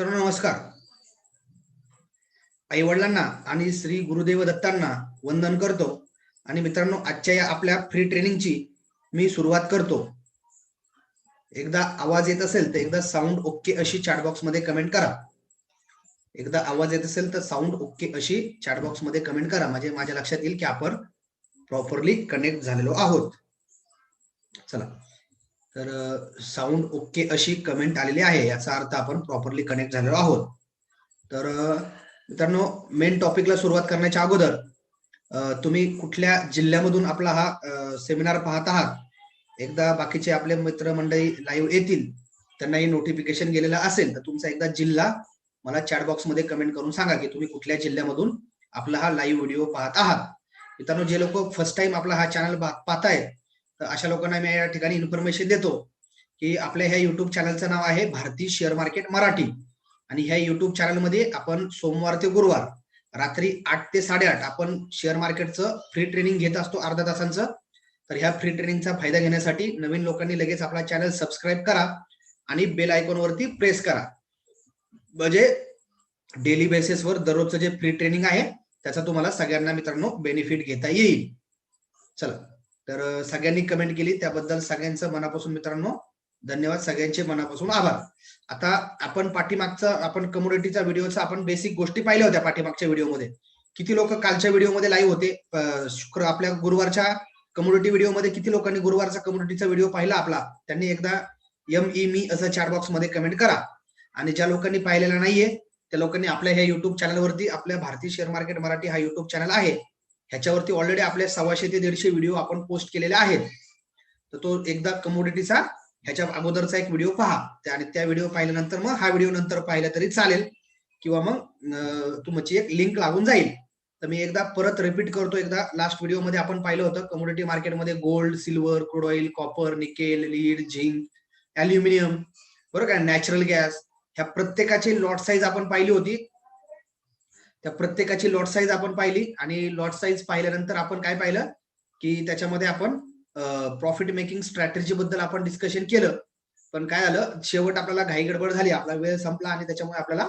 तर नमस्कार. आई वडिलांना आणि श्री गुरुदेव दत्तांना वंदन करतो. आणि मित्रांनो आजच्या या आपल्या फ्री ट्रेनिंगची मी सुरुवात करतो. एकदा आवाज येत असेल तर एकदा साऊंड ओके अशी चॅटबॉक्समध्ये कमेंट करा. एकदा आवाज येत असेल तर साऊंड ओके अशी चॅटबॉक्समध्ये कमेंट करा. म्हणजे माझ्या लक्षात येईल की आपण प्रॉपरली कनेक्ट झालेलो आहोत. चला. तर साऊंड ओके अशी कमेंट आलेली आहे याचा अर्थ आपण प्रॉपरली कनेक्ट झालेलो आहोत. तर मित्रांनो मेन टॉपिकला सुरुवात करण्याच्या अगोदर तुम्ही कुठल्या जिल्ह्यामधून आपला हा सेमिनार पाहत आहात? एकदा बाकीचे आपले मित्रमंडळी लाईव्ह येतील त्यांनाही नोटिफिकेशन गेलेलं असेल तर तुमचा एकदा जिल्हा मला चॅट बॉक्समध्ये कमेंट करून सांगा की तुम्ही कुठल्या जिल्ह्यामधून आपला हा लाईव्ह व्हिडिओ पाहत आहात. मित्रांनो जे लोक फर्स्ट टाइम आपला हा चॅनल पाहतायत तर अशा लोकांना मी या ठिकाणी इन्फॉर्मेशन देतो की आपल्या ह्या युट्यूब चॅनलचं नाव आहे भारतीय शेअर मार्केट मराठी. आणि ह्या युट्यूब चॅनलमध्ये आपण सोमवार ते गुरुवार रात्री आठ ते साडेआठ आपण शेअर मार्केटचं फ्री ट्रेनिंग घेत असतो अर्धा तासांचं. तर ह्या फ्री ट्रेनिंगचा फायदा घेण्यासाठी नवीन लोकांनी लगेच आपला चॅनल सबस्क्राईब करा आणि बेल आयकॉनवरती प्रेस करा. म्हणजे डेली बेसिसवर दररोजचं जे फ्री ट्रेनिंग आहे त्याचा तुम्हाला सगळ्यांना मित्रांनो बेनिफिट घेता येईल. चला. तर सगळ्यांनी कमेंट केली. त्याबद्दल सगळ्यांचं मनापासून मित्रांनो धन्यवाद. सगळ्यांचे मनापासून आभार. आता आपण पाठीमागचा आपण कम्युनिटीचा व्हिडिओचा आपण बेसिक गोष्टी पाहिल्या होत्या पाठीमागच्या व्हिडिओमध्ये किती लोक कालच्या व्हिडिओमध्ये लाईव्ह होते? शुक्र आपल्या गुरुवारच्या कम्युनिटी व्हिडिओमध्ये किती लोकांनी गुरुवारचा कम्युनिटीचा व्हिडिओ पाहिला आपला? त्यांनी एकदा एम ई मी असं चॅट बॉक्समध्ये कमेंट करा. आणि ज्या लोकांनी पाहिलेला नाहीये त्या लोकांनी आपल्या ह्या युट्यूब चॅनलवरती आपल्या भारतीय शेअर मार्केट मराठी हा युट्यूब चॅनल आहे. ह्याच्यावरती ऑलरेडी आपले सव्वाशे ते दीडशे व्हिडिओ आपण पोस्ट केलेले आहेत. तर तो एकदा कमोडिटीचा ह्याच्या अगोदरचा एक व्हिडिओ पहा. त्या- आणि त्या व्हिडिओ पाहिल्यानंतर मग हा व्हिडिओ नंतर पाहिला तरी चालेल. किंवा मग तुमची एक लिंक लागून जाईल. तर मी एकदा परत रिपीट करतो. एकदा लास्ट व्हिडिओमध्ये आपण पाहिलं होतं कमोडिटी मार्केटमध्ये gold silver crude oil copper nickel lead zinc aluminium बरोबर नॅचरल गॅस ह्या प्रत्येकाची लॉट साईज आपण पाहिली होती. त्या प्रत्येकाची लॉट साईज आपण पाहिली आणि लॉट साईज पाहिल्यानंतर आपण काय पाहिलं? की त्याच्यामध्ये आपण प्रॉफिट मेकिंग स्ट्रॅटेजी बद्दल आपण डिस्कशन केलं. पण काय झालं? शेवट आपल्याला घाई गडबड झाली. आपला वेळ संपला आणि त्याच्यामुळे आपल्याला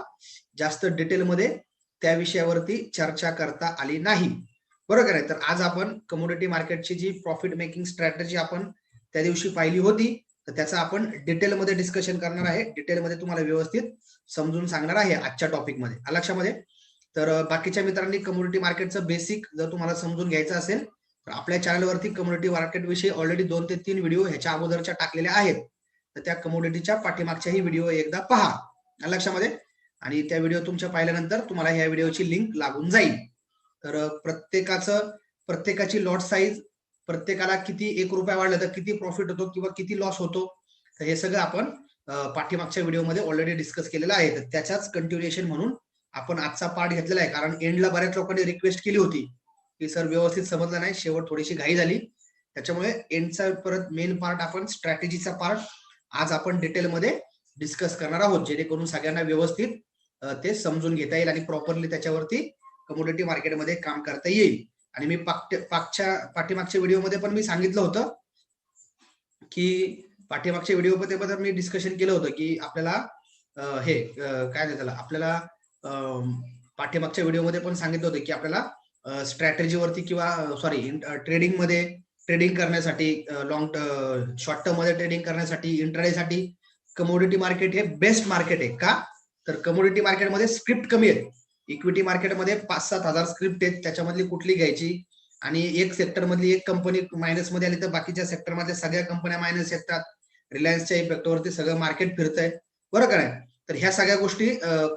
जास्त डिटेलमध्ये त्या विषयावरती चर्चा करता आली नाही. बरोबर आहे तर आज आपण कमोडिटी मार्केटची जी प्रॉफिट मेकिंग स्ट्रॅटेजी आपण त्या दिवशी पाहिली होती तर त्याचं आपण डिटेलमध्ये डिस्कशन करणार आहे. डिटेलमध्ये तुम्हाला व्यवस्थित समजून सांगणार आहे आजच्या टॉपिकमध्ये आलं लक्षामध्ये? तर बाकीच्या मित्रांनी कम्युनिटी मार्केटचं बेसिक जर तुम्हाला समजून घ्यायचं असेल तर आपल्या चॅनलवरती कम्युनिटी मार्केट विषयी ऑलरेडी दोन ते तीन व्हिडिओ ह्याच्या अगोदरच्या टाकलेल्या आहेत. तर त्या कम्युनिटीच्या पाठीमागच्याही व्हिडिओ एकदा पहा. लक्षामध्ये? आणि त्या व्हिडिओ तुमच्या पाहिल्यानंतर तुम्हाला ह्या व्हिडिओची लिंक लागून जाईल. तर प्रत्येकाचं प्रत्येकाची लॉट साईज प्रत्येकाला किती एक रुपया वाढला तर किती प्रॉफिट होतो किंवा किती लॉस होतो तर हे सगळं आपण पाठीमागच्या व्हिडिओमध्ये ऑलरेडी डिस्कस केलेलं आहे. तर त्याच्याच कंटिन्युएशन म्हणून आपण आजचा पार्ट घेतलेला आहे. कारण एंडला बऱ्याच लोकांनी रिक्वेस्ट केली होती. की सर व्यवस्थित समजलं नाही. शेवट थोडीशी घाई झाली. त्याच्यामुळे एंडचा परत मेन पार्ट आपण स्ट्रॅटेजीचा पार्ट आज आपण डिटेलमध्ये डिस्कस करणार आहोत. जेणेकरून सगळ्यांना व्यवस्थित ते समजून घेता येईल आणि प्रॉपरली त्याच्यावरती कमोडिटी मार्केटमध्ये काम करता येईल. आणि मी पागच्या पाठीमागच्या व्हिडिओमध्ये पण मी सांगितलं होतं की पाठीमागच्या व्हिडिओमध्ये पण मी डिस्कशन केलं होतं की आपल्याला हे काय झालं त्याला? आपल्याला पाठीमागच्या व्हिडिओमध्ये पण सांगितलं होतं की आपल्याला स्ट्रॅटेजीवरती किंवा सॉरी ट्रेडिंगमध्ये ट्रेडिंग करण्यासाठी लॉंग शॉर्ट टर्ममध्ये ट्रेडिंग करण्यासाठी इंटरडे साठी कमोडिटी मार्केट हे बेस्ट मार्केट आहे. का? तर कमोडिटी मार्केटमध्ये स्क्रिप्ट कमी आहेत. इक्विटी मार्केटमध्ये पाच सात हजार स्क्रिप्ट आहेत. त्याच्यामधली कुठली घ्यायची? आणि एक सेक्टर मधली एक कंपनी मायनसमध्ये आली तर बाकीच्या सेक्टरमधल्या सगळ्या कंपन्या मायनस येतात. रिलायन्सच्या इफेक्टवरती सगळं मार्केट फिरतंय. बरोबर आहे तर ह्या सगळ्या गोष्टी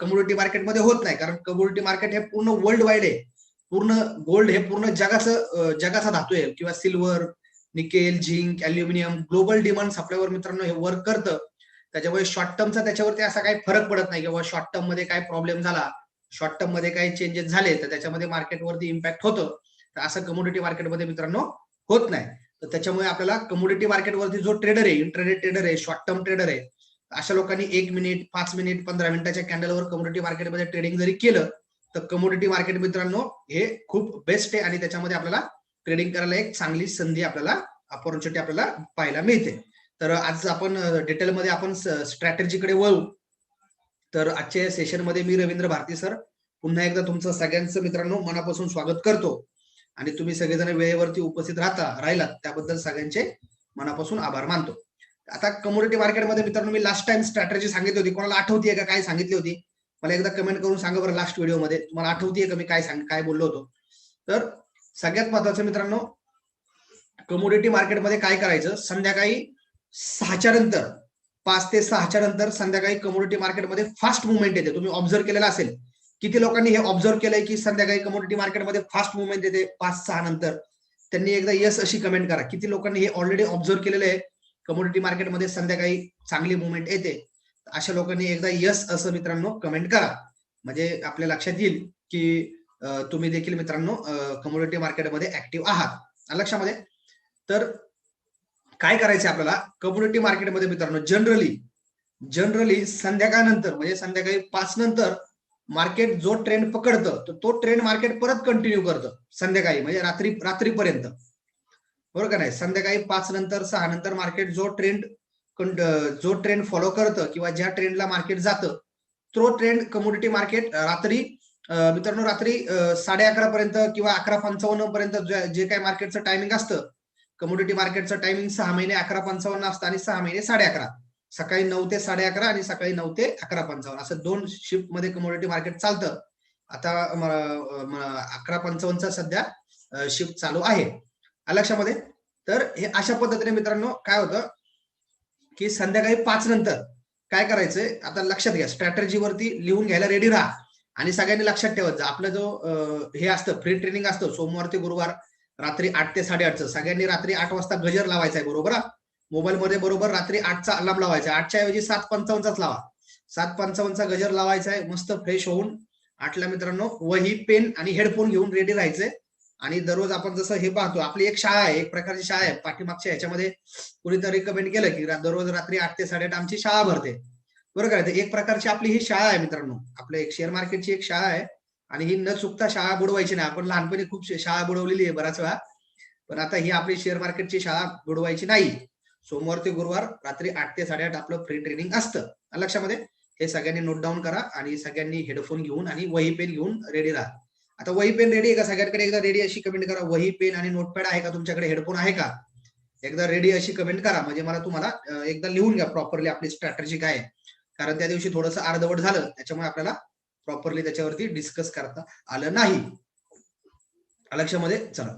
कम्युनिटी मार्केटमध्ये होत नाही. कारण कम्युनिटी मार्केट हे पूर्ण वर्ल्ड वाईड आहे. पूर्ण गोल्ड हे पूर्ण जगाचं जगाचा धातू आहे. किंवा silver nickel zinc aluminium global demand सप्लायवर मित्रांनो हे वर्क करतं. त्याच्यामुळे शॉर्ट टर्मचा त्याच्यावरती असा काही फरक पडत नाही. किंवा शॉर्ट टर्ममध्ये काय प्रॉब्लेम झाला शॉर्ट टर्ममध्ये काही चेंजेस झाले तर त्याच्यामध्ये मार्केटवरती इम्पॅक्ट होतं. तर असं कम्युनिटी मार्केटमध्ये मित्रांनो होत नाही. तर त्याच्यामुळे आपल्याला कम्युनिटी मार्केटवरती जो ट्रेडर आहे इंटरनेट ट्रेडर आहे शॉर्ट टर्म ट्रेडर आहे अशा लोकांनी एक मिनिट पाच मिनिट पंधरा मिनिटाच्या कॅन्डलवर कम्युनिटी मार्केटमध्ये ट्रेडिंग जरी केलं तर कम्युनिटी मार्केट मित्रांनो हे खूप बेस्ट आहे आणि त्याच्यामध्ये आपल्याला ट्रेडिंग करायला एक चांगली संधी आपल्याला अपॉर्च्युनिटी आपल्याला पाहायला मिळते. तर आज आपण डिटेलमध्ये आपण स्ट्रॅटेजीकडे वळू. तर आजच्या सेशनमध्ये मी रवींद्र भारती सर पुन्हा एकदा तुमचं सगळ्यांचं मित्रांनो मनापासून स्वागत करतो. आणि तुम्ही सगळेजण वेळेवरती उपस्थित राहता राहिलात त्याबद्दल सगळ्यांचे मनापासून आभार मानतो. आता कम्युनिटी मार्केटमध्ये मित्रांनो मी लास्ट टाइम स्ट्रॅटेजी सांगितली होती. कोणाला आठवतीये का काय सांगितली होती? मला एकदा कमेंट करून सांगा बरं लास्ट व्हिडिओमध्ये तुम्हाला आठवतीये का मी काय सांग काय बोललो होतो? तर सगळ्यात महत्वाचं मित्रांनो कमोडिटी मार्केटमध्ये काय करायचं? संध्याकाळी सहाच्या नंतर पाच ते सहाच्या नंतर संध्याकाळी कमोडिटी मार्केटमध्ये फास्ट मुवमेंट येते. तुम्ही ऑब्झर्व केलेला असेल. किती लोकांनी हे ऑब्झर्व केलंय की संध्याकाळी कमोडिटी मार्केटमध्ये फास्ट मुवमेंट येते पाच सहा नंतर? त्यांनी एकदा यस अशी कमेंट करा. किती लोकांनी हे ऑलरेडी ऑब्झर्व केलेलं आहे? कमोडिटी मार्केटमध्ये संध्याकाळी चांगली मुवमेंट येते. अशा लोकांनी एकदा यस असं मित्रांनो कमेंट करा. म्हणजे आपल्या लक्षात येईल की तुम्ही देखील मित्रांनो कमोडिटी मार्केटमध्ये ऍक्टिव्ह आहात. लक्षामध्ये? तर काय करायचं आपल्याला? कम्युनिटी मार्केटमध्ये मित्रांनो जनरली जनरली संध्याकाळनंतर म्हणजे संध्याकाळी पाच नंतर मार्केट जो ट्रेंड पकडतं तर तो ट्रेंड मार्केट परत कंटिन्यू करतं संध्याकाळी म्हणजे रात्री रात्रीपर्यंत. बरोबर का नाही? संध्याकाळी पाच नंतर सहा नंतर मार्केट जो ट्रेंड जो ट्रेंड फॉलो करतं किंवा ज्या ट्रेंडला मार्केट जातं तो ट्रेंड कम्युनिटी मार्केट रात्री मित्रांनो रात्री साडे अकरा पर्यंत किंवा अकरा पंचावन्न पर्यंत जे काही मार्केटचं टायमिंग असतं कमोडिटी मार्केटचं टायमिंग सहा महिने अकरा पंचावन्न असतं आणि सहा महिने साडे अकरा. सकाळी नऊ ते साडे अकरा आणि सकाळी नऊ ते अकरा पंचावन्न. असं दोन शिफ्टमध्ये कमोडिटी मार्केट चालतं. आता अकरा पंचावन्नचा सध्या शिफ्ट चालू आहे. लक्षामध्ये? तर हे अशा पद्धतीने मित्रांनो काय होतं? की संध्याकाळी पाच नंतर काय करायचंय? आता लक्षात घ्या स्ट्रॅटर्जीवरती लिहून घ्यायला रेडी राहा. आणि सगळ्यांनी लक्षात ठेवत जा आपलं जो हे असतं फ्री ट्रेनिंग असतं सोमवार ते गुरुवार रात्री आठ ते साडेआठचं. सगळ्यांनी रात्री आठ वाजता गजर लावायचा आहे बरोबर? मोबाईलमध्ये बरोबर रात्री आठचा अलार्म लावायचा. आठच्या ऐवजी सात पंचावन्नचाच लावा. सात पंचावन्नचा गजर लावायचा आहे मस्त फ्रेश होऊन. आठला मित्रांनो वही पेन आणि हेडफोन घेऊन रेडी राहायचंय. आणि दररोज आपण जसं हे पाहतो आपली एक शाळा आहे एक प्रकारची शाळा आहे. पाठीमागच्या ह्याच्यामध्ये कुणीतरी कमेंट केलं की दररोज रात्री आठ ते साडेआठ आमची शाळा भरते. बरोबर आहे एक प्रकारची आपली ही शाळा आहे मित्रांनो. आपल्या एक शेअर मार्केटची एक शाळा आहे. आणि ही न चुकता शाळा बुडवायची नाही. आपण लहानपणी खूप शाळा बुडवलेली आहे बराच वेळा. पण आता ही आपली शेअर मार्केटची शाळा बुडवायची नाही. सोमवार ते गुरुवार रात्री आठ ते साडेआठ आपलं फ्री ट्रेनिंग असतं. लक्षामध्ये हे सगळ्यांनी नोट डाऊन करा आणि सगळ्यांनी हेडफोन घेऊन आणि वही पेन घेऊन रेडी राहा. आता वही पेन रेडी आहे का? सगळ्यांकडे एकदा रेडी अशी कमेंट करा. वही पेन आणि नोटपॅड आहे का? तुमच्याकडे हेडफोन आहे का? एकदा रेडी अशी कमेंट करा. म्हणजे मला तुम्हाला एकदा लिहून घ्या प्रॉपरली आपली स्ट्रॅटेजी काय आहे. कारण त्या दिवशी थोडंसं अर्धवट झालं. त्याच्यामुळे आपल्याला प्रॉपरली त्याच्यावरती डिस्कस करता आलं नाही. लक्षामध्ये चला.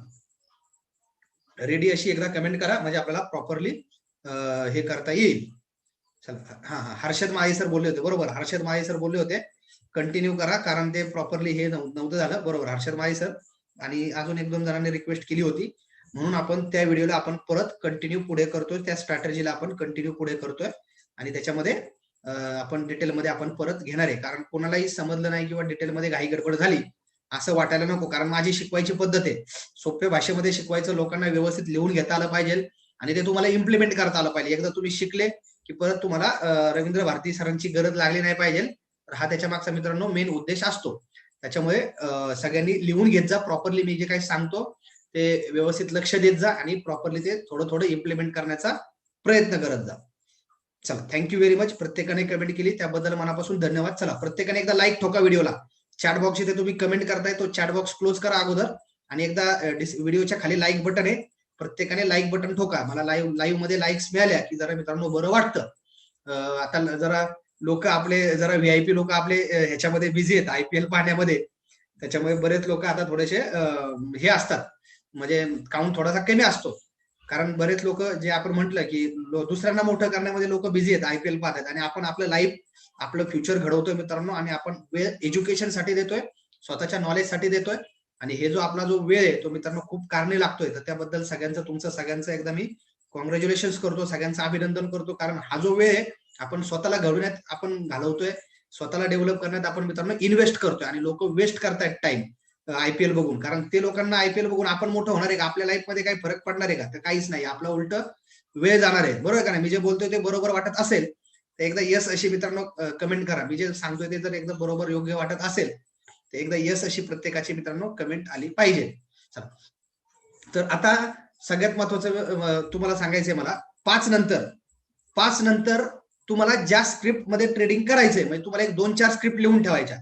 रेडी अशी एकदा कमेंट करा. म्हणजे आपल्याला प्रॉपरली हे करता येईल. चला. हा हा. हर्षद माहे सर बोलले होते. बरोबर. हर्षद माहे सर बोलले होते. कंटिन्यू करा कारण ते प्रॉपरली हे नव्हतं झालं. बरोबर हर्षद माळी सर आणि अजून एक दोन जणांनी रिक्वेस्ट केली होती. म्हणून आपण त्या व्हिडिओला आपण परत कंटिन्यू पुढे करतोय. त्या स्ट्रॅटेजीला आपण कंटिन्यू पुढे करतोय. आणि त्याच्यामध्ये आपण डिटेलमध्ये आपण परत घेणार आहे. कारण कोणालाही समजलं नाही किंवा डिटेलमध्ये घाई गडबड झाली असं वाटायला नको. कारण माझी शिकवायची पद्धत आहे. सोप्या भाषेमध्ये शिकवायचं लोकांना व्यवस्थित लिहून घेता आलं पाहिजे. आणि ते तुम्हाला इम्प्लिमेंट करता आलं पाहिजे. एकदा तुम्ही शिकले की परत तुम्हाला रवींद्र भारती सरांची गरज लागली नाही पाहिजे. तर हा त्याच्या मागचा मित्रांनो मेन उद्देश असतो. त्याच्यामुळे सगळ्यांनी लिहून घेत जा. प्रॉपरली मी जे काही सांगतो ते व्यवस्थित लक्ष देत जा आणि प्रॉपरली ते थोडं थोडं इम्प्लिमेंट करण्याचा प्रयत्न करत जा. चला थँक्यू व्हेरी मच प्रत्येकाने कमेंट केली. त्याबद्दल मनापासून धन्यवाद. चला प्रत्येकाने एकदा लाईक ठोका व्हिडिओला. चॅट बॉक्स इथे तुम्ही कमेंट करताय तो चॅट बॉक्स क्लोज करा अगोदर. आणि एकदा व्हिडिओच्या खाली लाईक बटन आहे. प्रत्येकाने लाईक बटन ठोका. मला लाईव्ह लाईव्हमध्ये लाईक्स मिळाल्या की जरा मित्रांनो बरं वाटतं. आता जरा लोक आपले जरा व्हीआयपी लोक आपले ह्याच्यामध्ये बिझी आहेत आयपीएल पाहण्यामध्ये. त्याच्यामुळे बरेच लोक आता थोडेसे हे असतात. म्हणजे काउंट थोडासा कमी असतो. कारण बरेच लोक जे आपण म्हटलं की दुसऱ्यांना मोठं करण्यामध्ये लोक बिझी आहेत आयपीएल पाहतात. आणि आपण आपलं लाईफ आपलं फ्युचर घडवतोय मित्रांनो आणि आपण वेळ एज्युकेशनसाठी देतोय स्वतःच्या नॉलेजसाठी देतोय. आणि हे जो आपला जो वेळ आहे तो मित्रांनो खूप कारणे लागतोय. तर त्याबद्दल सगळ्यांचं तुमचं सगळ्यांचं एकदा मी कॉंग्रॅच्युलेशन करतो सगळ्यांचं अभिनंदन करतो. कारण हा जो वेळ आहे आपण स्वतःला घडवण्यात आपण घालवतोय स्वतःला डेव्हलप करण्यात आपण मित्रांनो इन्व्हेस्ट करतोय आणि लोक वेस्ट करतायत टाइम आयपीएल बघून. कारण ते लोकांना आयपीएल बघून आपण मोठं होणार आहे का? आपल्या लाईफमध्ये काही फरक पडणार आहे का? तर काहीच नाही. आपलं उलट वेळ जाणार आहे. बरोबर का नाही? मी जे बोलतोय ते बरोबर वाटत असेल तर एकदा यस अशी मित्रांनो कमेंट करा. मी जे सांगतोय ते जर एकदा बरोबर योग्य वाटत असेल तर एकदा यस अशी प्रत्येकाची मित्रांनो कमेंट आली पाहिजे. तर आता सगळ्यात महत्वाचं तुम्हाला सांगायचंय मला पाच नंतर पाच नंतर तुम्हाला ज्या स्क्रिप्टमध्ये ट्रेडिंग करायचंय म्हणजे तुम्हाला एक दोन चार स्क्रिप्ट लिहून ठेवायच्या.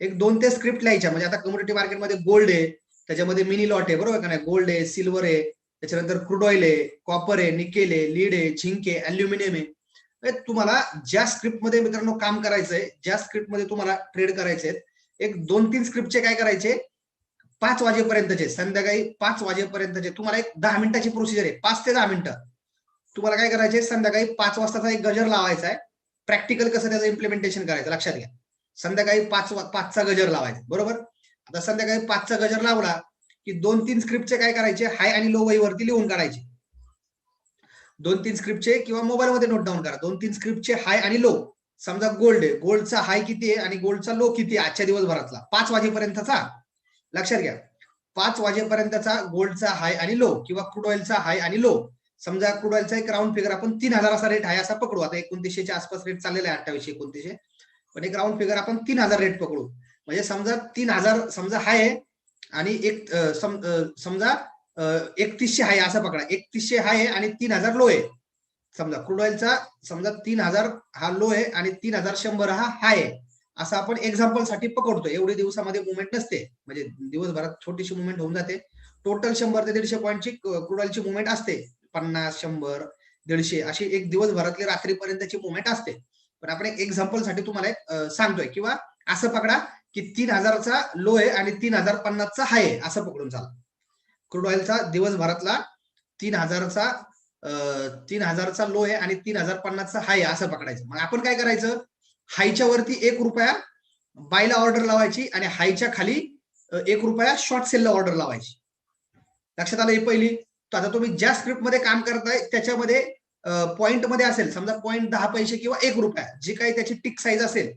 एक दोन ते स्क्रिप्ट लिहायच्या. म्हणजे आता कम्युनिटी मार्केटमध्ये गोल्ड आहे त्याच्यामध्ये मिनी लॉट आहे बरोबर का नाही? गोल्ड आहे सिल्वर आहे त्याच्यानंतर क्रूड ऑइल आहे कॉपर आहे निकेल आहे लीड आहे झिंक आहे अल्युमिनियम आहे. म्हणजे तुम्हाला ज्या स्क्रिप्टमध्ये मित्रांनो काम करायचंय ज्या स्क्रिप्टमध्ये तुम्हाला ट्रेड करायचे एक दोन तीन स्क्रिप्टचे काय करायचे? पाच वाजेपर्यंतचे संध्याकाळी पाच वाजेपर्यंतचे. तुम्हाला एक दहा मिनिटाची प्रोसिजर आहे. पाच ते दहा मिनिटं. तुम्हाला काय करायचे संध्याकाळी पाच वाजताचा एक गजर लावायचा आहे. प्रॅक्टिकल कसं त्याचं इम्प्लिमेंटेशन करायचं? लक्षात घ्या. संध्याकाळी पाच पाचचा गजर लावायचा. बरोबर? आता संध्याकाळी पाचचा गजर लावला की दोन तीन स्क्रिप्टचे काय करायचे? हाय आणि लो वहीवरती लिहून काढायचे. दोन तीन स्क्रिप्टचे किंवा मोबाईलमध्ये नोट डाऊन करा. दोन तीन स्क्रिप्टचे हाय आणि लो समजा गोल्ड आहे. गोल्डचा हाय किती आहे आणि गोल्डचा लो किती आहे आजच्या दिवसभरातला? पाच वाजेपर्यंतचा. लक्षात घ्या. पाच वाजेपर्यंतचा गोल्डचा हाय आणि लो किंवा क्रूड ऑइलचा हाय आणि लो समजा क्रूड ऑइलचा एक राऊंड फिगर आपण तीन हजार असा रेट आहे असा पकडू. आता एकोणतीसशेच्या आसपास रेट चाललेला आहे अठ्ठावीसशे एकोणतीसशे. पण एक राऊंड फिगर आपण तीन हजार रेट पकडू. म्हणजे समजा तीन हजार समजा हाय आणि एक समजा एकतीसशे हाय असं पकडा. एकतीसशे हाय आणि तीन हजार लो आहे. समजा क्रूड ऑइलचा समजा तीन हजार हा लो आहे आणि तीन हजार शंभर हा हाय आहे. असं आपण एक्झाम्पलसाठी पकडतो. एवढे दिवसामध्ये मुवमेंट नसते. म्हणजे दिवसभरात छोटीशी मुवमेंट होऊन जाते. टोटल शंभर ते दीडशे पॉईंटची क्रूड ऑइलची मुवमेंट असते. पन्नास शंभर दीडशे अशी एक दिवसभरातली रात्रीपर्यंतची मुवमेंट असते. पण आपण एक एक्झाम्पलसाठी तुम्हाला एक सांगतोय. किंवा असं पकडा की तीन हजारचा लो आहे आणि तीन हजार पन्नासचा हाय आहे असं पकडून चाल. क्रूड ऑइलचा दिवसभरातला तीन हजारचा तीन हजारचा लो आहे आणि तीन हजार पन्नासचा हाय आहे असं पकडायचं. मग आपण काय करायचं? हायच्या वरती एक रुपया बायला ऑर्डर लावायची आणि हायच्या खाली एक रुपया शॉर्ट सेलला ऑर्डर लावायची. लक्षात आलं ही पहिली? तर आता तुम्ही ज्या स्क्रिप्टमध्ये काम करताय त्याच्यामध्ये पॉइंटमध्ये असेल समजा पॉईंट दहा पैसे किंवा एक रुपया जी काही त्याची टिक साईज असेल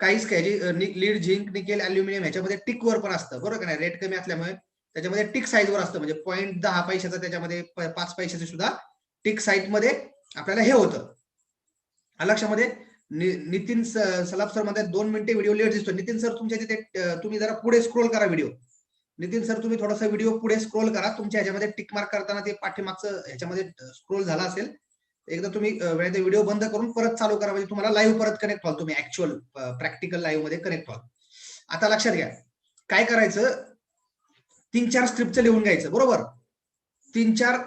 काहीच काय लीड झिंक निकेल अल्युमिनियम ह्याच्यामध्ये टिक वर पण असतं बरोबर का नाही? रेट कमी असल्यामुळे त्याच्यामध्ये टिक साईज वर असतं म्हणजे पॉईंट दहा पैशाचा त्याच्यामध्ये पाच पैशाचे सुद्धा टिक साईजमध्ये आपल्याला हे होतं. लक्षामध्ये नितीन सलाब सरमध्ये दोन मिनिटे व्हिडिओ लेट दिसतो नितीन सर तुमच्या तिथे तुम्ही जरा पुढे स्क्रोल करा व्हिडिओ नितीन सर तुम्ही थोडासा व्हिडिओ पुढे स्क्रोल करा. तुमच्या ह्याच्यामध्ये टिक मार्क करताना ते पाठीमागचं ह्याच्यामध्ये स्क्रोल झाला असेल एकदा तुम्ही व्हिडिओ बंद करून परत चालू करा. म्हणजे तुम्हाला लाईव्ह परत कनेक्ट व्हाल तुम्ही ऍक्च्युअल प्रॅक्टिकल लाईव्हमध्ये कनेक्ट व्हाल. आता लक्षात घ्या. काय करायचं? तीन चार स्क्रिप्टचं लिहून घ्यायचं बरोबर? तीन चार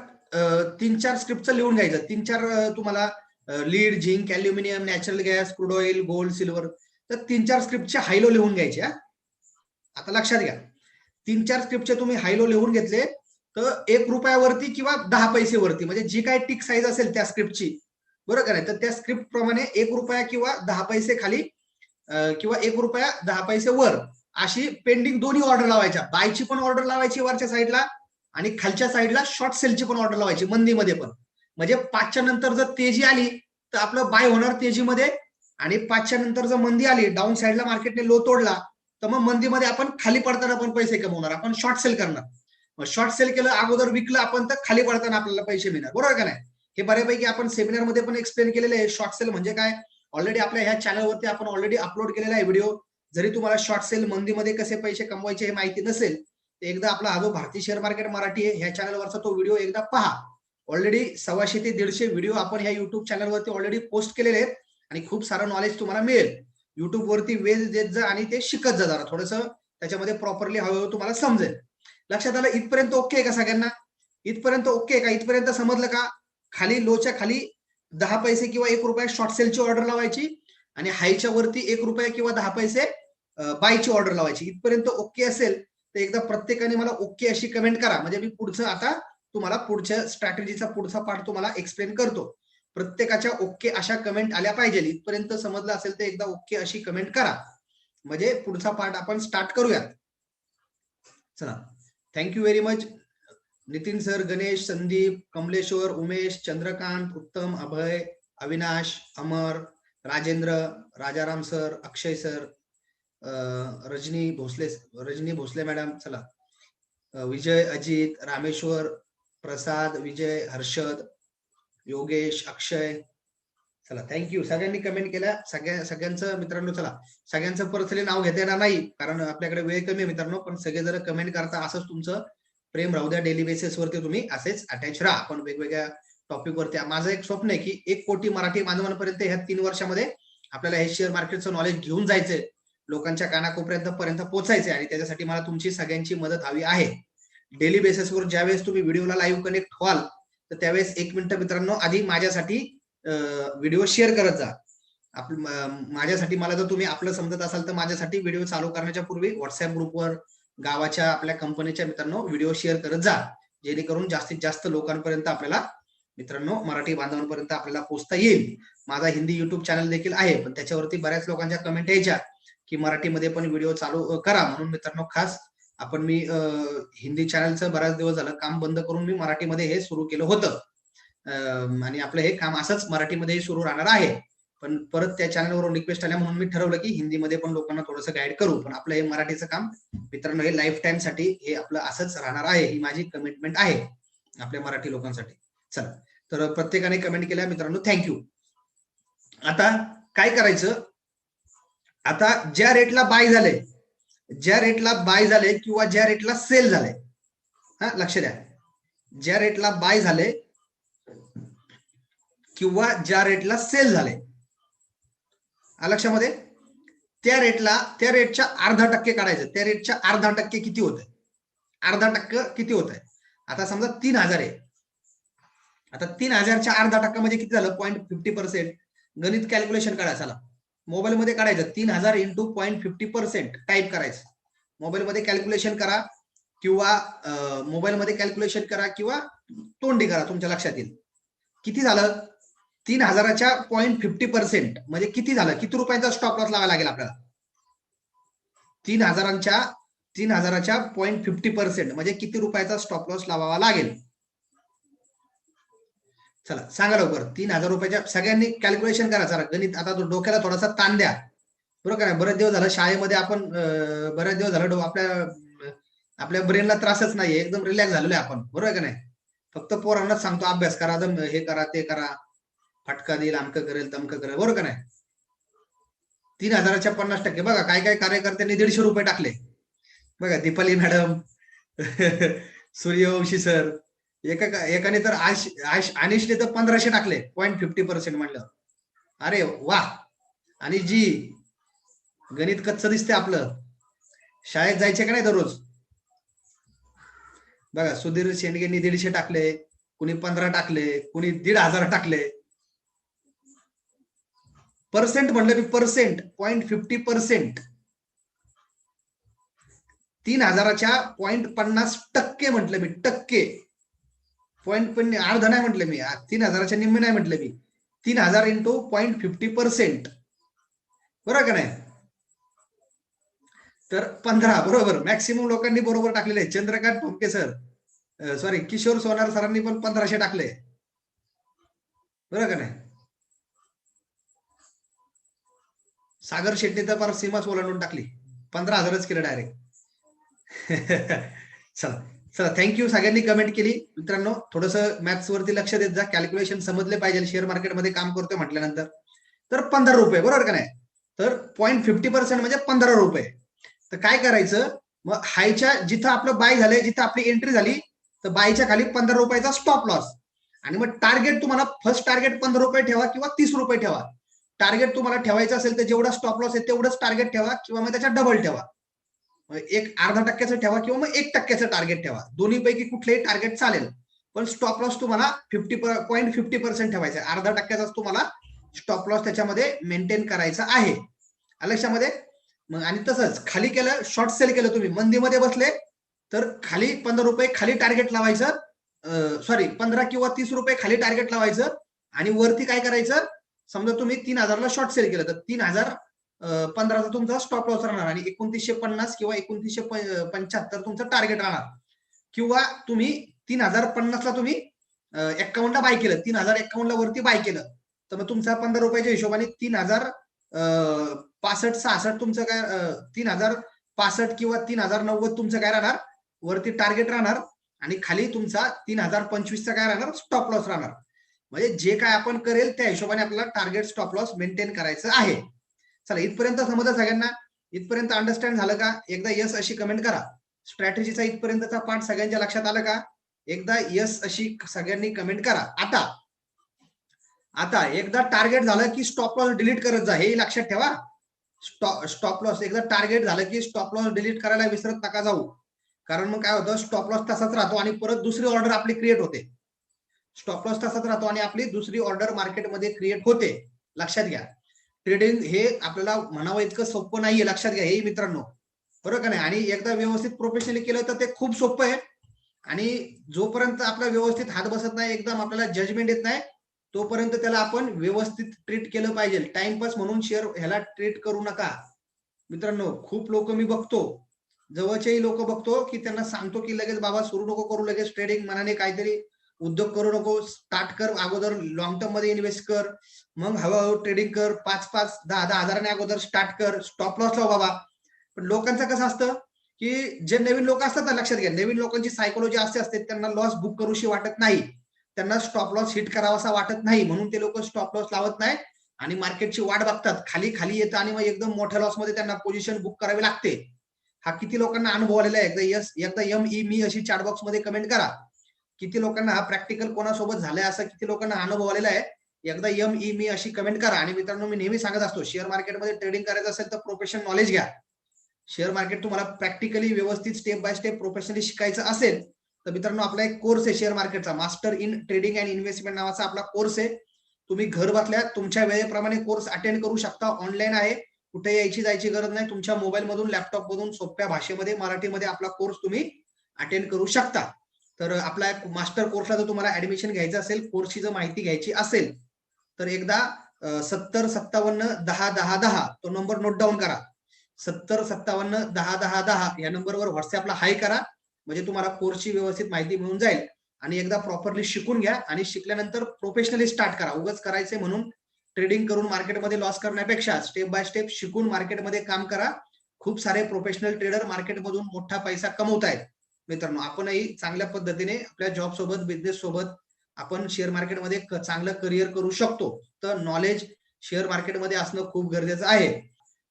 तीन चार स्क्रिप्टचं लिहून घ्यायचं. तीन चार तुम्हाला lead zinc aluminium natural gas crude oil gold silver तर तीन चार स्क्रिप्टच्या हायलो लिहून घ्यायचे आता लक्षात घ्या. तीन चार स्क्रिप्टचे तुम्ही हायलो लिहून घेतले तर एक रुपयावरती किंवा दहा पैसे वरती म्हणजे जी काय टिक साईज असेल त्या स्क्रिप्टची बरोबर का नाही तर त्या स्क्रिप्ट प्रमाणे एक रुपया किंवा दहा पैसे खाली किंवा एक रुपया दहा पैसे वर अशी पेंडिंग दोन्ही ऑर्डर लावायच्या. बायची पण ऑर्डर लावायची वरच्या साईडला आणि खालच्या साईडला शॉर्ट सेलची पण ऑर्डर लावायची मंदीमध्ये पण. म्हणजे पाचच्या नंतर जर तेजी आली तर आपलं बाय होणार तेजीमध्ये आणि पाचच्या नंतर जर मंदी आली डाऊन साईडला मार्केटने लो तोडला तर मग मंदीमध्ये आपण खाली पडताना पण पैसे कमवणार आपण शॉर्ट सेल करणार. मग शॉर्ट सेल केलं अगोदर विकलं आपण तर खाली पडताना आपल्याला पैसे मिळणार बरोबर का नाही? हे बऱ्यापैकी आपण सेमिनारमध्ये पण एक्सप्लेन केलेले आहे शॉर्ट सेल म्हणजे काय? ऑलरेडी आपल्या ह्या चॅनलवरती आपण ऑलरेडी अपलोड केलेला आहे व्हिडिओ जरी तुम्हाला शॉर्ट सेल मंदीमध्ये कसे पैसे कमवायचे हे माहिती नसेल तर एकदा आपला हा जो भारतीय शेअर मार्केट मराठी आहे ह्या चॅनलवरचा तो व्हिडिओ एकदा पहा. ऑलरेडी सव्वाशे ते दीडशे व्हिडिओ आपण ह्या युट्यूब चॅनलवरती ऑलरेडी पोस्ट केलेले आहेत आणि खूप सारं नॉलेज तुम्हाला मिळेल. युट्यूब वरती वेळ देत जा आणि ते शिकत जा जरा. थोडस त्याच्यामध्ये प्रॉपरली हळूहळू तुम्हाला समजेल. लक्षात आलं इथपर्यंत ओके आहे का सगळ्यांना? इथपर्यंत ओके का? इथपर्यंत समजलं का? खाली लोच्या खाली दहा पैसे किंवा एक रुपये शॉर्ट सेलची ऑर्डर लावायची आणि हायच्या वरती एक रुपये किंवा दहा पैसे बायची ऑर्डर लावायची. इथपर्यंत ओके असेल तर एकदा प्रत्येकाने मला ओके अशी कमेंट करा. म्हणजे मी पुढचं आता तुम्हाला पुढच्या स्ट्रॅटेजीचा पुढचा पार्ट तुम्हाला एक्सप्लेन करतो. प्रत्येकाच्या ओके अशा कमेंट आल्या पाहिजे. इथपर्यंत समजलं असेल तर एकदा ओके अशी कमेंट करा. म्हणजे पुढचा पार्ट आपण स्टार्ट करूयात. चला. Thank you very much Nitin sir Ganesh Sandeep Kamleshwar Umesh Chandrakant Uttam Abhay Avinash Amar Rajendra Rajaram sir Akshay sir Rajani Bhosale Rajani Bhosale madam चला. विजय अजित रामेश्वर प्रसाद विजय हर्षद योगेश अक्षय. चला थँक्यू सगळ्यांनी कमेंट केल्या. सगळ्या सगळ्यांचं मित्रांनो चला. सगळ्यांचं पर्सनली नाव घेता येणार नाही कारण आपल्याकडे वेळ कमी आहे मित्रांनो पण सगळे जर कमेंट करता असंच तुमचं प्रेम राहू द्या. डेली बेसिस वरती तुम्ही असेच अटॅच राहा. आपण वेगवेगळ्या टॉपिक वरती. माझं एक स्वप्न आहे की एक कोटी मराठी मानवांपर्यंत ह्या तीन वर्षामध्ये आपल्याला हे शेअर मार्केटचं नॉलेज घेऊन जायचंय. लोकांच्या कानाकोपर्यंत पर्यंत पोहोचायचे आणि त्याच्यासाठी मला तुमची सगळ्यांची मदत हवी आहे. डेली बेसिसवर ज्यावेळेस तुम्ही व्हिडिओला लाईव्ह कनेक्ट व्हाल तर त्यावेळेस एक मिनिट मित्रांनो आधी माझ्यासाठी व्हिडिओ शेअर करत जा. माझ्यासाठी मला जर तुम्ही आपलं समजत असाल तर माझ्यासाठी व्हिडिओ चालू करण्याच्या पूर्वी व्हॉट्सअप ग्रुपवर गावाच्या आपल्या कंपनीच्या मित्रांनो व्हिडिओ शेअर करत जा. जेणेकरून जास्तीत जास्त लोकांपर्यंत आपल्याला मित्रांनो मराठी बांधवांपर्यंत आपल्याला पोहोचता येईल. माझा हिंदी युट्यूब चॅनल देखील आहे पण त्याच्यावरती बऱ्याच लोकांच्या कमेंट यायच्या की मराठीमध्ये पण व्हिडिओ चालू करा. म्हणून मित्रांनो खास आपण मी हिंदी चॅनलचं बऱ्याच दिवस झालं काम बंद करून मी मराठीमध्ये हे सुरू केलं होतं. आणि आपलं हे काम असंच मराठीमध्ये सुरू राहणार आहे. पण परत त्या चॅनलवरून रिक्वेस्ट आल्या म्हणून मी ठरवलं की हिंदीमध्ये पण लोकांना थोडंसं गाईड करू. पण आपलं हे मराठीचं काम मित्रांनो हे लाईफ टाइमसाठी हे आपलं असंच राहणार आहे. ही माझी कमिटमेंट आहे आपल्या मराठी लोकांसाठी. चला तर प्रत्येकाने कमेंट केल्या. मित्रांनो थँक्यू आता काय करायचं? आता ज्या रेटला बाय झाले ज्या रेटला बाय झाले किंवा ज्या रेटला सेल झाले. हा लक्ष द्या. ज्या रेटला बाय झाले किंवा ज्या रेटला सेल झाले. लक्षामध्ये त्या रेटला त्या रेटच्या अर्धा टक्के काढायचं. त्या रेटच्या अर्धा टक्के किती होत आहे अर्धा टक्के किती होत आहे आता समजा तीन हजार आहे. आता तीन हजारच्या अर्धा टक्का म्हणजे किती झालं? पॉईंट फिफ्टी पर्सेंट गणित कॅल्क्युलेशन करा चला. मोबाईल मध्ये काढायचं. तीन हजार into point fifty percent type करायचं. मोबाईल मध्ये कॅल्क्युलेशन करा किंवा मोबाईल मध्ये कॅल्क्युलेशन करा किंवा तोंडी करा तुमच्या लक्षात येईल. किती झालं? तीन हजाराच्या पॉईंट फिफ्टी पर्सेंट म्हणजे किती झालं? किती रुपयांचा स्टॉप लॉस लावायला लागेल आपल्याला? तीन हजारांच्या तीन हजाराच्या पॉईंट फिफ्टी पर्सेंट म्हणजे किती रुपयाचा स्टॉप लॉस लावावा लागेल? चला सांगा लवकर. तीन हजार रुपयाच्या सगळ्यांनी कॅल्क्युलेशन करा चला गणित आता डोक्याला थोडासा ताण द्या. बरोबर आहे बरेच दिवस झालं शाळेमध्ये आपण बरेच दिवस झालं आपल्या आपल्या ब्रेनला त्रासच नाही एकदम रिलॅक्स झालेलो आहे आपण. बरोबर आहे का नाही? फक्त पोरांनाच सांगतो अभ्यास करा हे करा ते करा. फटका देईल अमकं करेल तमकं करेल. बरोबर का नाही? तीन हजाराच्या पन्नास टक्के. बघा काय काय कार्यकर्त्यांनी दीडशे रुपये टाकले. बघा दीपाली मॅडम सूर्यवंशी सर एका एकाने तर आश आश अनिशने तर पंधराशे टाकले पॉईंट फिफ्टी पर्सेंट म्हणलं. अरे वा! आणि जी गणित कच्च दिसते आपलं शाळेत जायचे का नाही दररोज? बघा सुधीर शेंडगेंनी दीडशे टाकले कुणी पंधरा टाकले कुणी दीड हजार टाकले. पर्सेंट म्हणलं मी पर्सेंट पॉईंट फिफ्टी पर्सेंट तीन हजाराच्या पॉईंट पन्नास टक्के म्हटलं मी टक्के. पॉईंट पण अर्ध नाही म्हटलं मी. तीन हजाराच्या निम्मे नाही म्हटलं मी. तीन हजार इंटू पॉईंट फिफ्टी पर्सेंट बरोबर का नाही? तर पंधरा बरोबर. मॅक्सिमम लोकांनी बरोबर टाकलेले आहे. चंद्रकांत ठोके सर सॉरी किशोर सोनार सरांनी पण पंधराशे टाकले. बरोबर का नाही? सागर शेट्टी तर फार सीमाच ओलांडून टाकली. पंधरा हजारच केलं डायरेक्ट चला. चला थँक्यू सगळ्यांनी कमेंट केली. मित्रांनो थोडस मॅथ्स वरती लक्ष देत जा. कॅल्क्युलेशन समजले पाहिजे. शेअर मार्केटमध्ये काम करतोय म्हटल्यानंतर. तर पंधरा रुपये बरोबर का नाही? तर पॉईंट फिफ्टी पर्सेंट म्हणजे पंधरा रुपये. तर काय करायचं? मग हायच्या जिथं आपलं बाय झालंय जिथं आपली एंट्री झाली तर बायच्या खाली पंधरा रुपयाचा स्टॉप लॉस आणि मग टार्गेट तुम्हाला फर्स्ट टार्गेट पंधरा रुपये ठेवा किंवा तीस रुपये ठेवा. टार्गेट तुम्हाला ठेवायचं असेल तर जेवढा स्टॉप लॉस आहे तेवढंच टार्गेट ठेवा किंवा मग त्याच्या डबल ठेवा. एक अर्धा टक्क्याचं ठेवा किंवा मग एक टक्क्याचं टार्गेट ठेवा. दोन्ही पैकी टार्गेट चालेल पण स्टॉप लॉस तुम्हाला फिफ्टी पॉईंट फिफ्टी पर्सेंट ठेवायचा आहे. अर्धा टक्क्याचाच तुम्हाला स्टॉप लॉस त्याच्यामध्ये मेंटेन करायचा आहे. लक्षामध्ये? मग आणि तसंच खाली केलं शॉर्ट सेल केलं तुम्ही मंदीमध्ये बसले तर खाली पंधरा रुपये खाली टार्गेट लावायचं सॉरी पंधरा किंवा तीस रुपये खाली टार्गेट लावायचं आणि वरती काय करायचं? समजा तुम्ही तीन हजारला शॉर्ट सेल केलं तर तीन हजार पंधराचा तुमचा स्टॉप लॉस राहणार आणि एकोणतीसशे पन्नास किंवा एकोणतीसशे पंच्याहत्तर तुमचं टार्गेट राहणार. किंवा तुम्ही तीन हजार पन्नासला तुम्ही एक्कावन्नला बाय केलं. तीन हजार एक्कावन्नला वरती बाय केलं. तर मग तुमचा पंधरा रुपयाच्या हिशोबाने तीन हजार पासष्ट सहासष्ट तुमचं काय तीन हजार पासष्ट किंवा तीन हजार नव्वद तुमचं काय राहणार? वरती टार्गेट राहणार आणि खाली तुमचा तीन हजार पंचवीसचा काय राहणार? स्टॉप लॉस राहणार. म्हणजे जे काय आपण करेल त्या हिशोबाने आपल्याला टार्गेट स्टॉप लॉस मेंटेन करायचं आहे. चला इथपर्यंत समजा सगळ्यांना? इथपर्यंत अंडरस्टँड झालं का? एकदा यस अशी कमेंट करा. स्ट्रॅटेजीचा इथपर्यंतचा पाठ सगळ्यांच्या लक्षात आलं का? एकदा यस अशी सगळ्यांनी कमेंट करा. आता आता एकदा टार्गेट झालं की स्टॉप लॉस डिलीट करत जा. हे लक्षात ठेवा. स्टॉप स्टॉप लॉस एकदा टार्गेट झालं की स्टॉप लॉस डिलीट करायला विसरत नका जाऊ. कारण मग काय होतं? स्टॉप लॉस तसाच राहतो आणि परत दुसरी ऑर्डर आपली क्रिएट होते. स्टॉप लॉस तसाच राहतो आणि आपली दुसरी ऑर्डर मार्केटमध्ये क्रिएट होते. लक्षात घ्या. ट्रेडिंग हे आपल्याला म्हणावं इतकं सोपं नाहीये लक्षात घ्या हे मित्रांनो. बरोबर का नाही? आणि एकदा व्यवस्थित प्रोफेशनली केलं तर ते खूप सोपं आहे. आणि जोपर्यंत आपला व्यवस्थित हात बसत नाही एकदम आपल्याला जजमेंट येत नाही तोपर्यंत त्याला आपण व्यवस्थित ट्रीट केलं पाहिजे. टाइमपास म्हणून शेअर ह्याला ट्रीट करू नका. मित्रांनो खूप लोक मी बघतो जवळचेही लोक बघतो की त्यांना सांगतो की लगेच बाबा सुरू नको करू लगेच ट्रेडिंग मनाने काहीतरी उद्योग करू नको स्टार्ट कर अगोदर लॉंग टर्ममध्ये इन्व्हेस्ट कर. मग हळूहळू ट्रेडिंग कर पाच पाच दहा दहा हजाराने अगोदर स्टार्ट कर. स्टॉप लॉस लाव बाबा. पण लोकांचं कसं असतं की जे नवीन लोक असतात ना लक्षात घ्या. नवीन लोकांची सायकोलॉजी असे असते त्यांना लॉस बुक करूशी वाटत नाही. त्यांना स्टॉप लॉस हिट करावासा वाटत नाही. म्हणून ते लोक स्टॉप लॉस लावत नाही आणि मार्केटची वाट बघतात. खाली खाली येतं आणि मग एकदम मोठ्या लॉसमध्ये त्यांना पोझिशन बुक करावी लागते. हा किती लोकांना अनुभव आलेला आहे. एकदा यस एकदा एम ई मी अशी चार्ट बॉक्समध्ये कमेंट करा. किती लोकांना हा प्रॅक्टिकल कोणासोबत झालाय असं किती लोकांना अनुभव आलेला आहे एकदा एम ई मी अशी कमेंट करा. आणि मित्रांनो मी नेहमी सांगत असतो शेअर मार्केटमध्ये ट्रेडिंग करायचं असेल तर प्रोफेशनल नॉलेज घ्या. शेअर मार्केट तुम्हाला प्रॅक्टिकली व्यवस्थित स्टेप बाय स्टेप प्रोफेशनली शिकायचं असेल तर मित्रांनो आपला एक कोर्स आहे शेअर मार्केटचा master in trading and investment नावाचा आपला कोर्स आहे. तुम्ही घर बसल्या तुमच्या वेळेप्रमाणे कोर्स अटेंड करू शकता. ऑनलाईन आहे. कुठे यायची जायची गरज नाही. तुमच्या मोबाईल मधून लॅपटॉप मधून सोप्या भाषेमध्ये मराठीमध्ये आपला कोर्स तुम्ही अटेंड करू शकता. तर आपला मास्टर कोर्सला जर तुम्हाला ऍडमिशन घ्यायचं असेल कोर्सची जर माहिती घ्यायची असेल तर एकदा सत्तर सत्तावन्न दहा दहा दहा तो नंबर नोट डाऊन करा. सत्तर सत्तावन्न दहा दहा दहा या नंबरवर व्हॉट्सअपला हाय करा. म्हणजे तुम्हाला कोर्सची व्यवस्थित माहिती मिळून जाईल. आणि एकदा प्रॉपरली शिकून घ्या. आणि शिकल्यानंतर प्रोफेशनली स्टार्ट करा. उगच करायचे म्हणून ट्रेडिंग करून मार्केटमध्ये लॉस करण्यापेक्षा स्टेप बाय स्टेप शिकून मार्केटमध्ये काम करा. खूप सारे प्रोफेशनल ट्रेडर मार्केटमधून मोठा पैसा कमवत आहेत मित्रांनो आपणही चांगल्या पद्धतीने आपल्या जॉब सोबत बिझनेस सोबत आपण शेअर मार्केटमध्ये चांगलं करिअर करू शकतो. तर नॉलेज शेअर मार्केटमध्ये असणं खूप गरजेचं आहे.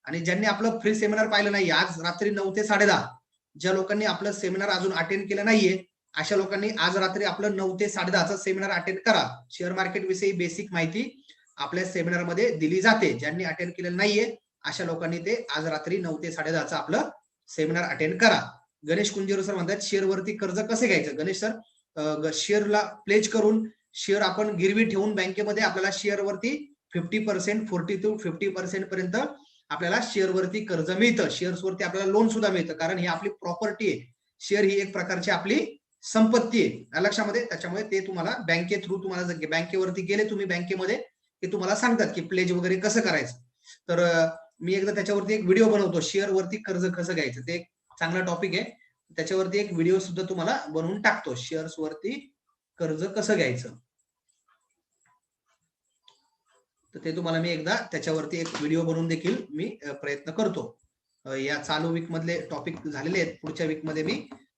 आणि ज्यांनी आपलं फ्री सेमिनार पाहिलं नाही आज रात्री नऊ ते साडे दहा ज्या लोकांनी आपलं सेमिनार अजून अटेंड केलं नाहीये अशा लोकांनी आज रात्री आपलं नऊ ते साडे दहाचं सेमिनार अटेंड करा. शेअर मार्केट विषयी बेसिक माहिती आपल्या सेमिनारमध्ये दिली जाते. ज्यांनी अटेंड केलेलं नाहीये अशा लोकांनी ते आज रात्री नऊ ते साडे दहाचं आपलं सेमिनार अटेंड करा. गणेश कुंजेरू सर म्हणतात शेअर वरती कर्ज कसे घ्यायचं? गणेश सर शेअरला प्लेज करून शेअर आपण गिरवी ठेवून बँकेमध्ये आपल्याला शेअर वरती fifty percent forty to fifty percent पर्यंत आपल्याला शेअर वरती कर्ज मिळतं. शेअर्स वरती आपल्याला लोन सुद्धा मिळतं. कारण ही आपली प्रॉपर्टी आहे. शेअर ही एक प्रकारची आपली संपत्ती आहे. लक्षामध्ये त्याच्यामुळे ते तुम्हाला बँके थ्रू तुम्हाला जर बँकेवरती गेले तुम्ही बँकेमध्ये ते तुम्हाला सांगतात की प्लेज वगैरे कसं करायचं. तर मी एकदा त्याच्यावरती एक व्हिडिओ बनवतो. शेअर वरती कर्ज कसं घ्यायचं? ते चांगला टॉपिक आहे. त्याच्यावरती एक व्हिडिओ सुद्धा तुम्हाला बनवून टाकतो. शेअर्स वरती कर्ज कसं घ्यायचं? तर ते तुम्हाला मी एकदा त्याच्यावरती एक व्हिडिओ बनवून देखील मी प्रयत्न करतो. या चालू वीक मधले टॉपिक झालेले आहेत. पुढच्या वीकमध्ये मी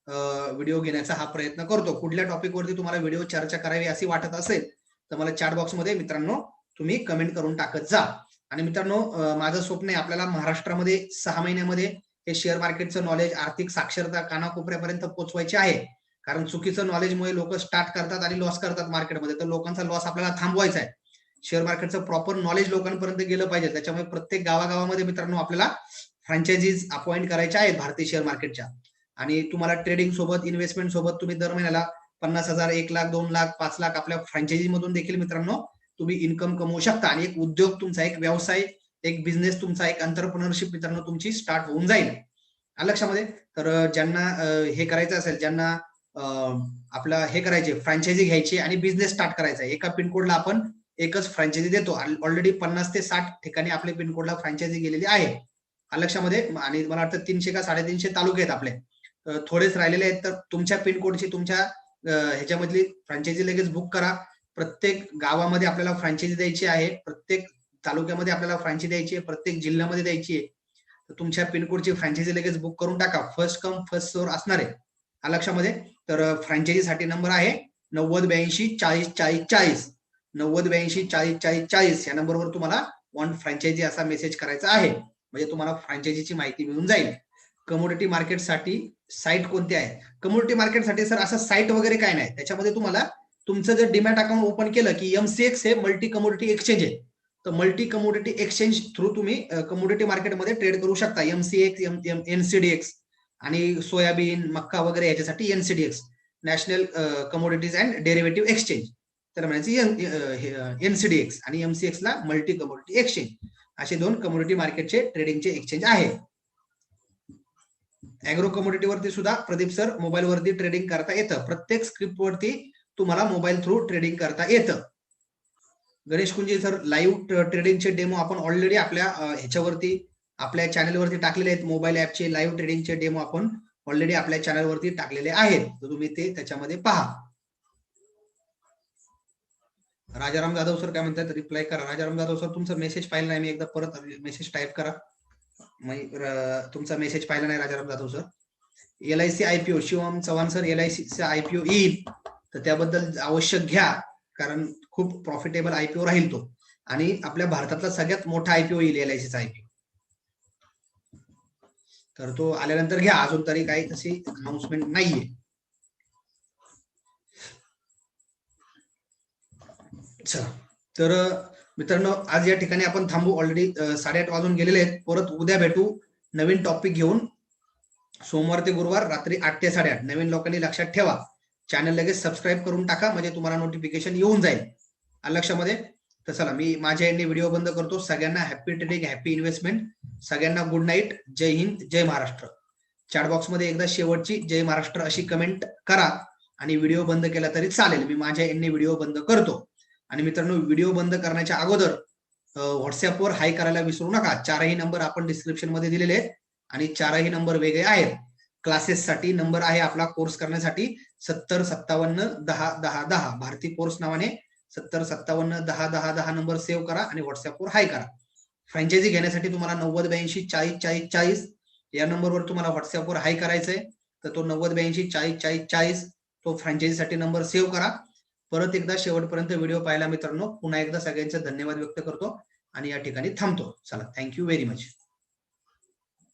व्हिडिओ घेण्याचा हा प्रयत्न करतो. कुठल्या टॉपिक वरती तुम्हाला व्हिडिओ चर्चा करावी अशी वाटत असेल तर मला चॅट बॉक्समध्ये मित्रांनो तुम्ही कमेंट करून टाकत जा. आणि मित्रांनो माझं स्वप्न आहे आपल्याला महाराष्ट्रामध्ये सहा महिन्यामध्ये हे शेअर मार्केटचं नॉलेज आर्थिक साक्षरता कानाकोपऱ्यापर्यंत पोहोचवायचे आहे. कारण चुकीचं नॉलेजमुळे लोक स्टार्ट करतात आणि लॉस करतात मार्केटमध्ये तर लोकांचा लॉस आपल्याला थांबवायचा आहे. शेअर मार्केटचं प्रॉपर नॉलेज लोकांपर्यंत गेलं पाहिजे. त्याच्यामुळे प्रत्येक गावागावामध्ये मित्रांनो आपल्याला फ्रँचायझीज अपॉइंट करायच्या आहेत भारतीय शेअर मार्केटच्या आणि तुम्हाला ट्रेडिंग सोबत इन्व्हेस्टमेंट सोबत तुम्ही दर महिन्याला पन्नास हजार एक लाख दोन लाख पाच लाख आपल्या फ्रँचायझी मधून देखील मित्रांनो तुम्ही इन्कम कमवू शकता. आणि एक उद्योग तुमचा एक व्यवसाय एक बिझनेस तुमचा एक अंतरप्रनरशिप मित्रांनो तुमची स्टार्ट होऊन जाईल. लक्षामध्ये? तर ज्यांना हे करायचं असेल ज्यांना आपला हे करायचे फ्रँचायझी घ्यायची आणि बिझनेस स्टार्ट करायचा एका पिनकोडला आपण एकच फ्रँचायझी देतो. ऑलरेडी पन्नास ते साठ ठिकाणी आपल्या पिनकोडला फ्रँचायझी गेलेली आहे. लक्षामध्ये? आणि मला वाटतं तीनशे का साडेतीनशे तालुके आहेत आपले. थोडेच राहिलेले आहेत तर तुमच्या पिनकोडची तुमच्या ह्याच्यामधली फ्रँचायझी लगेच बुक करा. प्रत्येक गावामध्ये आपल्याला फ्रँचायझी द्यायची आहे. प्रत्येक तालुक्यामध्ये आपल्याला फ्रँचायझी द्यायची आहे प्रत्येक जिल्ह्यामध्ये द्यायची आहे. तर तुमच्या पिनकोडची फ्रँचायझी लगेच बुक करून टाका. फर्स्ट कम फर्स्ट सोर असणार आहे. लक्षामध्ये? तर फ्रँचायझीसाठी नंबर आहे नव्वद ब्याऐंशी चाळीस चाळीस चाळीस. नव्वद ब्याऐंशी चाळीस चाळीस चाळीस. या नंबरवर तुम्हाला वन फ्रँचायझी असा मेसेज करायचा आहे. म्हणजे तुम्हाला फ्रँचायझीची माहिती मिळून जाईल. कमोडिटी मार्केटसाठी साईट कोणती आहे? कमोडिटी मार्केटसाठी सर असं साईट वगैरे काय नाही. त्याच्यामध्ये तुम्हाला तुमचं जर डिमॅट अकाउंट ओपन केलं की एमसीएक्स हे मल्टी कमोडिटी एक्सचेंज आहे. तर मल्टी कमोडिटी एक्सचेंज थ्रू तुम्ही कमोडिटी मार्केटमध्ये ट्रेड करू शकता. एमसीएक्स एनसीडीएक्स आणि सोयाबीन मक्का वगैरे याच्यासाठी NCDEX national commodities and derivative exchange तर म्हणायची एनसीडीएक्स आणि एमसीएक्स ला मल्टी कमोडिटी एक्सचेंज असे दोन कमोडिटी मार्केटचे ट्रेडिंगचे एक्सचेंज आहे. अॅग्रो कमोडिटी वरती सुद्धा प्रदीप सर मोबाईल वरती ट्रेडिंग करता येतं. प्रत्येक स्क्रिप्ट वरती तुम्हाला मोबाईल थ्रू ट्रेडिंग करता येतं. गणेश कुंजी सर लाईव्ह ट्रेडिंगचे डेमो आपण ऑलरेडी आपल्या ह्याच्यावरती आपल्या चॅनलवरती टाकलेले आहेत. मोबाईल ऍपचे लाईव्ह ट्रेडिंगचे डेमो आपण ऑलरेडी आपल्या चॅनलवरती टाकलेले आहेत. तर तुम्ही ते त्याच्यामध्ये पहा. राजाराम जाधव सर काय म्हणतात? रिप्लाय करा. राजाराम जाधव सर तुमचा मेसेज पाहिला नाही. मी एकदा परत मेसेज टाईप करा. तुमचा मेसेज पाहिला नाही Rajaram Jadhav sir L I C IPO Shivam Chavan sir L I C IPO येईल. तर त्याबद्दल आवश्यक घ्या. कारण खूप प्रॉफिटेबल आयपीओ राहील तो. आणि आपल्या भारतातला सगळ्यात मोठा आयपीओ येईल एल आय सीचा आयपीओ तर तो आल्यानंतर घ्या अजून तरी काही तशी अनाउन्समेंट नाहीये. चला. तर मित्रांनो आज या ठिकाणी आपण थांबू. ऑलरेडी साडेआठ वाजून गेलेले आहेत. परत उद्या भेटू. नवीन टॉपिक घेऊन. सोमवार ते गुरुवार रात्री आठ ते साडेआठ. नवीन लोकांनी लक्षात ठेवा. चॅनल लगेच सबस्क्राईब करून टाका म्हणजे तुम्हाला नोटिफिकेशन येऊन जाईल. लक्षामध्ये तर चला मी माझ्या यांनी व्हिडिओ बंद करतो. सगळ्यांना हॅपी ट्रेडिंग हॅपी इन्व्हेस्टमेंट सगळ्यांना गुड नाईट जय हिंद जय महाराष्ट्र. चॅट बॉक्समध्ये एकदा शेवटची जय महाराष्ट्र अशी कमेंट करा. आणि व्हिडिओ बंद केला तरी चालेल. मी माझ्या यांनी व्हिडिओ बंद करतो. आणि मित्रांनो व्हिडिओ बंद करण्याच्या अगोदर व्हॉट्सअपवर हाय करायला विसरू नका. चारही नंबर आपण डिस्क्रिप्शनमध्ये दिलेले आहेत. आणि चारही नंबर वेगळे आहेत. क्लासेससाठी नंबर आहे आपला कोर्स करण्यासाठी सत्तर सत्तावन्न दहा दहा दहा. भारती कोर्स नावाने सत्तर सत्तावन्न दहा दहा दहा नंबर सेव्ह करा आणि व्हॉट्सअपवर हाय करा. फ्रँचायझी घेण्यासाठी तुम्हाला नव्वद ब्याऐंशी चाळीस चाळीस चाळीस या नंबरवर तुम्हाला व्हॉट्सअपवर हाय करायचंय. तर तो नव्वद ब्याऐंशी चाळीस चाळीस चाळीस तो फ्रँचायझीसाठी नंबर सेव्ह करा. परत एकदा शेवटपर्यंत व्हिडिओ पाहिला मित्रांनो पुन्हा एकदा सगळ्यांचे धन्यवाद व्यक्त करतो आणि या ठिकाणी थांबतो. चला थँक्यू व्हेरी मच